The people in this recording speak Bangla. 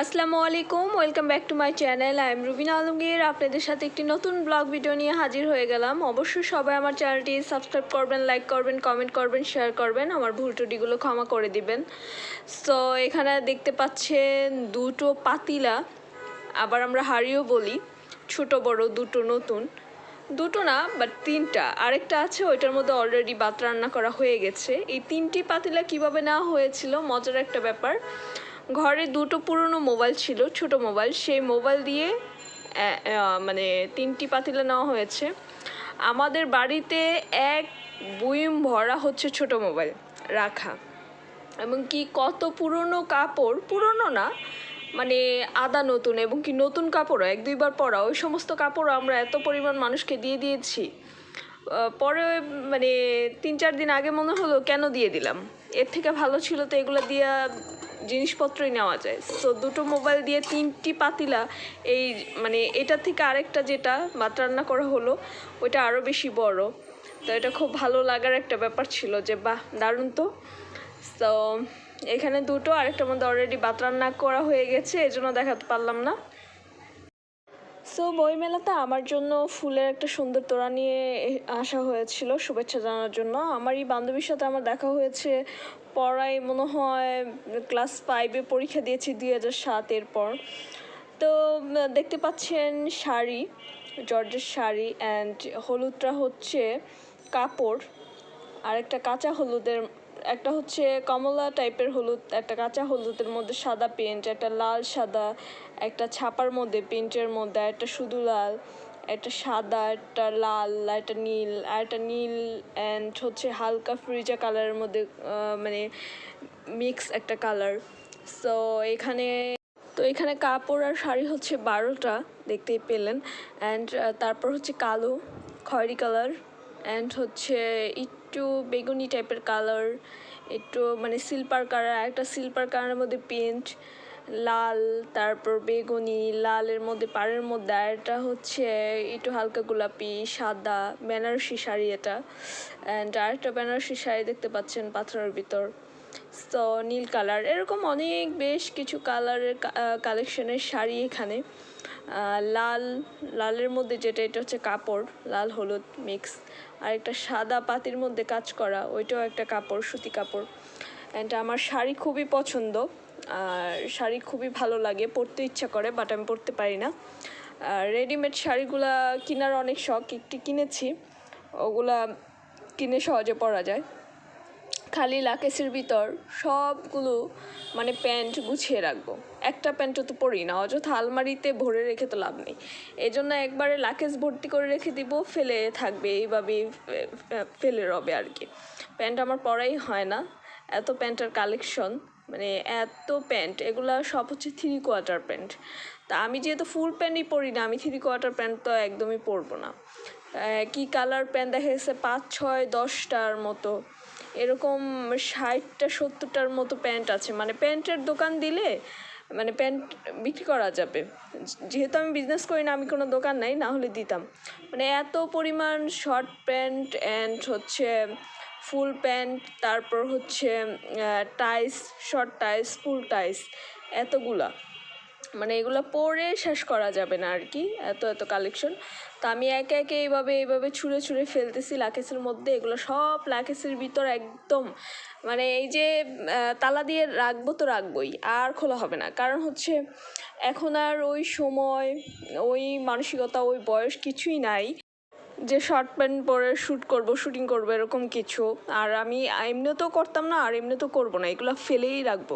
আসসালামু আলাইকুম, welcome back to my channel. I am Rubina Alamgir. আপনাদের সাথে একটি নতুন ব্লগ ভিডিও নিয়ে হাজির হয়ে গেলাম। অবশ্যই সবাই আমার চ্যানেলটি সাবস্ক্রাইব করবেন, লাইক করবেন, কমেন্ট করবেন, শেয়ার করবেন। আমার ভুল টুটিগুলো ক্ষমা করে দিবেন। সো এখানে দেখতে পাচ্ছেন দুটো পাতিলা। আবার আমরা হাড়িও বলি। ছোট, বড়, দুটো নতুন। দুটো না বাট তিনটা। আরেকটা আছে, ওইটার মধ্যে অলরেডি ভাত রান্না করা হয়ে গেছে। এই তিনটি পাতিলা কীভাবে নেওয়া হয়েছিল, মজার একটা ব্যাপার। ঘরে দুটো পুরনো মোবাইল ছিল, ছোট মোবাইল। সেই মোবাইল দিয়ে মানে তিনটি পাতিলা নেওয়া হয়েছে। আমাদের বাড়িতে এক বুইম ভরা হচ্ছে ছোট মোবাইল রাখা। এবং কি কত পুরনো কাপড়, পুরনো না মানে আদা নতুন এবং কি নতুন কাপড়ও, এক দুইবার পরা ওই সমস্ত কাপড়ও আমরা এত পরিমাণ মানুষকে দিয়ে দিয়েছি। পরে মানে তিন চার দিন আগে মনে হলো, কেন দিয়ে দিলাম? এর থেকে ভালো ছিল তো এগুলো দিয়া জিনিসপত্রই নেওয়া যায়। সো দুটো মোবাইল দিয়ে তিনটি পাতিলা, এই মানে এটা থেকে আরেকটা যেটা ভাত রান্না করা হলো, ওইটা আরও বেশি বড়। তো এটা খুব ভালো লাগার একটা ব্যাপার ছিল যে, বাহ, দারুণ তো। তো এখানে দুটো, আরেকটার মধ্যে অলরেডি ভাত রান্না করা হয়ে গেছে, এই জন্য দেখাতে পারলাম না। সো বইমেলাতে আমার জন্য ফুলের একটা সুন্দর তোড়া নিয়ে আসা হয়েছিল শুভেচ্ছা জানানোর জন্য। আমার এই বান্ধবীর সাথে আমার দেখা হয়েছে, পড়ায় মনে হয় ক্লাস ফাইভে পরীক্ষা দিয়েছি দুই হাজার সাতের পর। তো, দেখতে পাচ্ছেন শাড়ি, জর্জের শাড়ি অ্যান্ড হলুদটা হচ্ছে কাপড় আর একটা কাঁচা হলুদের একটা হচ্ছে কমলা টাইপের হলুদ, একটা কাঁচা হলুদের মধ্যে সাদা পেন্ট একটা লাল সাদা, একটা ছাপার মধ্যে পেন্টের মধ্যে একটা শুধু লাল, একটা সাদা, একটা লাল একটা নীল, আর একটা নীল অ্যান্ড হচ্ছে হালকা ফ্রিজা কালারের মধ্যে মানে মিক্স একটা কালার সো এখানে, তো এখানে কাপড় আর শাড়ি হচ্ছে বারোটা, দেখতেই পেলেন. অ্যান্ড তারপর হচ্ছে কালো, খয়েরি কালার অ্যান্ড হচ্ছে একটু বেগুনি টাইপের কালার একটু মানে সিলপার কালার একটা সিলপার কালারের মধ্যে পেন্ট লাল, তারপর বেগুনি, লালের মধ্যে পাড়ের মধ্যে, আর এটা হচ্ছে একটু হালকা গোলাপি, সাদা, বেনারসি শাড়ি এটা. অ্যান্ড আরেকটা বেনারসি শাড়ি দেখতে পাচ্ছেন পাথরের ভিতর. তো নীল কালার। এরকম অনেক বেশ কিছু কালারের কালেকশনের শাড়ি এখানে। লাল, লালের মধ্যে যেটা, এটা হচ্ছে কাপড়, লাল, হলুদ মিক্স আর একটা সাদা পাতির মধ্যে কাজ করা, ওইটাও একটা কাপড়, সুতি কাপড়। অ্যান্ড আমার শাড়ি খুবই পছন্দ। আর শাড়ি খুবই ভালো লাগে, পরতে ইচ্ছা করে বাট আমি পরতে পারি না। রেডিমেড শাড়িগুলা কেনার অনেক শখ, একটি কিনেছি। ওগুলা কিনে সহজে পরা যায়। খালি লাকেসের ভিতর সবগুলো মানে প্যান্ট গুছিয়ে রাখব। একটা প্যান্টও তো পরি না, অযথা আলমারিতে ভরে রেখে তো লাভ নেই। এই জন্য একবারে লাকেস ভর্তি করে রেখে দিব, ফেলে থাকবে, এইভাবেই ফেলে রবে আর কি। প্যান্ট আমার পরাই হয় না, এত প্যান্টের কালেকশন মানে এত প্যান্ট, এগুলা সব হচ্ছে থ্রি কোয়ার্টার প্যান্ট। তা আমি যেহেতু ফুল প্যান্টই পরি না, আমি থ্রি কোয়ার্টার প্যান্ট তো একদমই পরবো না। কি কালার প্যান্ট দেখা গেছে পাঁচ, ছয়, দশটার মতো। এরকম ষাটটা, সত্তরটার মতো প্যান্ট আছে। মানে প্যান্টের দোকান দিলে মানে প্যান্ট বিক্রি করা যাবে। যেহেতু আমি বিজনেস করি না, আমি কোনো দোকান নাই, না হলে দিতাম। মানে এত পরিমাণ শর্ট প্যান্ট অ্যান্ড হচ্ছে ফুল প্যান্ট তারপর হচ্ছে টাইস শর্ট টাইস ফুল টাইস এতগুলা। মানে এগুলো পরে শেষ করা যাবে না আর কি এত এত কালেকশন তো আমি একে একে এইভাবে এইভাবে ছুঁড়ে ছুঁড়ে ফেলতেছি লাকেসের মধ্যে। এগুলো সব লাকেসের ভিতর একদম মানে এই যে তালা দিয়ে রাখব তো রাখবোই, আর খোলা হবে না। কারণ হচ্ছে এখন আর ওই সময়, ওই মানসিকতা, ওই বয়স কিছুই নাই যে শর্ট প্যান্ট পরে শ্যুট করব শুটিং করব, এরকম কিছু। আর আমি, এমনিতেও করতাম না, আর এমনিতেও করব না, এগুলো ফেলেই রাখব।